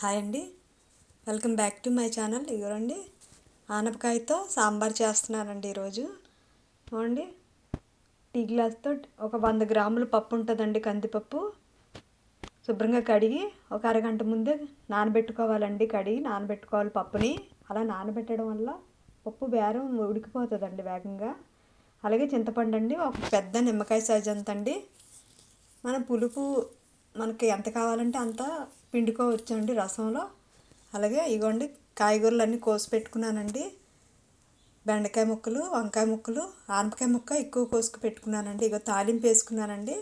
Hi అండి. Welcome back to my channel. ఇగోండి ఆనపకాయతో సాంబార్ చేస్తున్నానండి ఈరోజు. చూడండి టీ గ్లాస్తో ఒక వంద గ్రాముల పప్పు ఉంటుందండి కందిపప్పు. శుభ్రంగా కడిగి ఒక అరగంట ముందే నానబెట్టుకోవాలండి. కడిగి నానబెట్టుకోవాలి పప్పుని. అలా నానబెట్టడం వల్ల పప్పు బేరం ఉడికిపోతుందండి వేగంగా. అలాగే చింతపండు అండి ఒక పెద్ద నిమ్మకాయ సైజ్ అంత అండి మన పులుపు మనకి ఎంత కావాలంటే అంత పిండుకోవచ్చండి రసంలో. అలాగే ఇగోండి కాయగూరలు అన్నీ కోసి పెట్టుకున్నానండి బెండకాయ ముక్కలు వంకాయ ముక్కలు ఆనపకాయ ముక్క ఎక్కువ కోసుకు పెట్టుకున్నానండి. ఇగో తాలింపు వేసుకున్నానండి.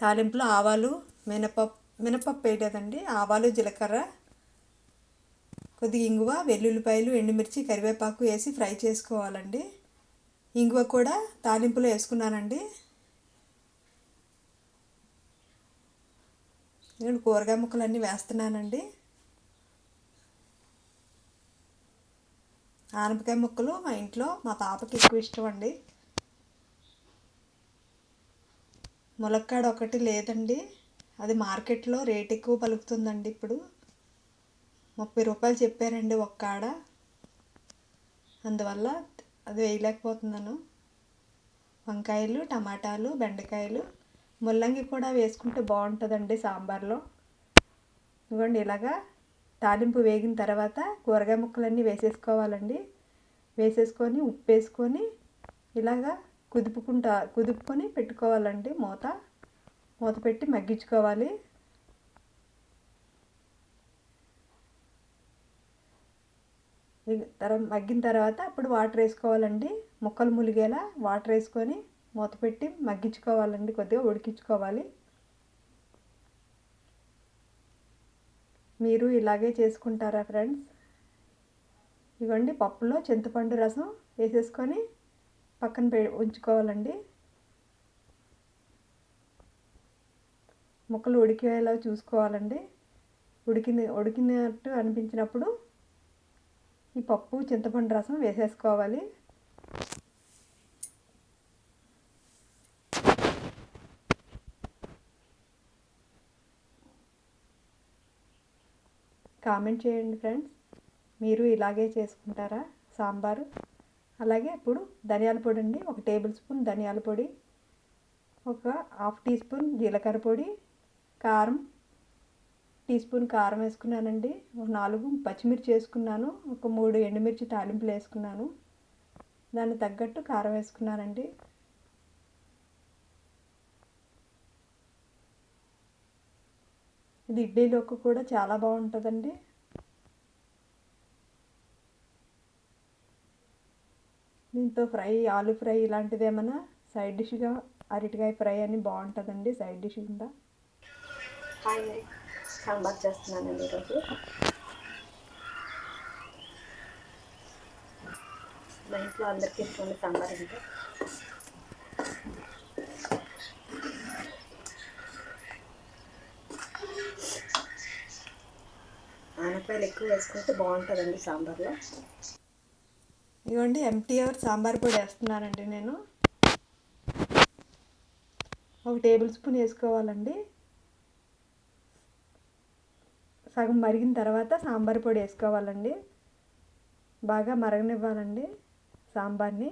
తాలింపులో ఆవాలు మినపప్పు మినపప్పు వేయలేదండి. ఆవాలు జీలకర్ర కొద్దిగా ఇంగువ వెల్లుల్లిపాయలు ఎండుమిర్చి కరివేపాకు వేసి ఫ్రై చేసుకోవాలండి. ఇంగువ కూడా తాలింపులో వేసుకున్నానండి. నేను కూరగాయ ముక్కలన్నీ వేస్తున్నానండి. ఆనపకాయ ముక్కలు మా ఇంట్లో మా పాపకి ఎక్కువ ఇష్టం అండి ములక్కాడ ఒకటి లేదండి. అది మార్కెట్లో రేట్ ఎక్కువ పలుకుతుందండి ఇప్పుడు. ముప్పై రూపాయలు చెప్పారండి ఒక్క ఆడ అందువల్ల అది వేయలేకపోతున్నాను. వంకాయలు టమాటాలు బెండకాయలు ముల్లంగి కూడా వేసుకుంటే బాగుంటుందండి సాంబార్లో. ఇవ్వండి ఇలాగా తాలింపు వేగిన తర్వాత కూరగాయ ముక్కలన్నీ వేసేసుకోవాలండి. వేసేసుకొని ఉప్పు వేసుకొని ఇలాగా కుదుపుకుంటా కుదుపుకొని పెట్టుకోవాలండి మూత. మూత పెట్టి మగ్గించుకోవాలి. తర్వాత మగ్గిన తర్వాత అప్పుడు వాటర్ వేసుకోవాలండి. ముక్కలు ములిగేలా వాటర్ వేసుకొని మూత పెట్టి మగ్గించుకోవాలండి కొద్దిగా ఉడికించుకోవాలి. మీరు ఇలాగే చేసుకుంటారా ఫ్రెండ్స్? ఇవ్వండి పప్పులో చింతపండు రసం వేసేసుకొని పక్కన పె ఉంచుకోవాలండి. ముక్కలు ఉడికేలా చూసుకోవాలండి. ఉడికిన ఉడికినట్టు అనిపించినప్పుడు ఈ పప్పు చింతపండు రసం వేసేసుకోవాలి. కామెంట్ చేయండి ఫ్రెండ్స్. మీరు ఇలాగే చేసుకుంటారా? సాంబారు? అలాగే ఇప్పుడు ధనియాల పొడి అండి. ఒక టేబుల్ స్పూన్ ధనియాల పొడి. ఒక హాఫ్ టీ స్పూన్ జీలకర్ర పొడి. కారం. టీ స్పూన్ కారం వేసుకున్నానండి. ఒక నాలుగు పచ్చిమిర్చి వేసుకున్నాను. ఒక మూడు ఎండుమిర్చి తాలింపులు వేసుకున్నాను. దాన్ని తగ్గట్టు కారం వేసుకున్నానండి. ఇది ఇడ్లీలోకి కూడా చాలా బాగుంటుందండి. దీంతో ఫ్రై ఆలు ఫ్రై ఇలాంటిది ఏమైనా సైడ్ డిష్గా అరటికాయ ఫ్రై అని బాగుంటుందండి సైడ్ డిష్ కింద హాయ్ సాంబార్ చేస్తున్నానండి ఈరోజు. మా ఇంట్లో అందరికీ ఇష్టం సాంబార్ అంటే ఎక్కువ వేసుకుంటే బాగుంటుందండి సాంబార్లో. ఇదిగోండి ఎంటీఆర్ సాంబార్ పొడి వేస్తున్నానండి నేను. ఒక టేబుల్ స్పూన్ వేసుకోవాలండి. సగం మరిగిన తర్వాత సాంబార్ పొడి వేసుకోవాలండి. బాగా మరగనివ్వాలండి సాంబార్ని.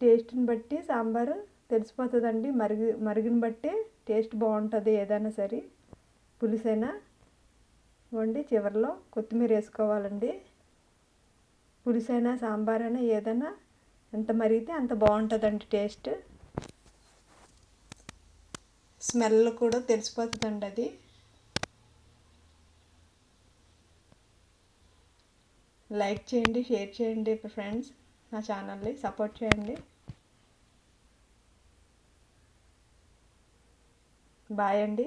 టేస్ట్ని బట్టి సాంబారు తెలిసిపోతుందండి. మరిగి మరిగిన బట్టి టేస్ట్ బాగుంటుంది ఏదైనా సరే. పులుసైనా వండి చివరిలో కొత్తిమీర వేసుకోవాలండి. పులుసైనా సాంబార్ అయినా ఏదైనా ఎంత మరిగితే అంత బాగుంటుందండి టేస్ట్. స్మెల్ కూడా తెలిసిపోతుందండి అది. లైక్ చేయండి షేర్ చేయండి ఫ్రెండ్స్. నా ఛానల్ని సపోర్ట్ చేయండి. బాయ్ అండి.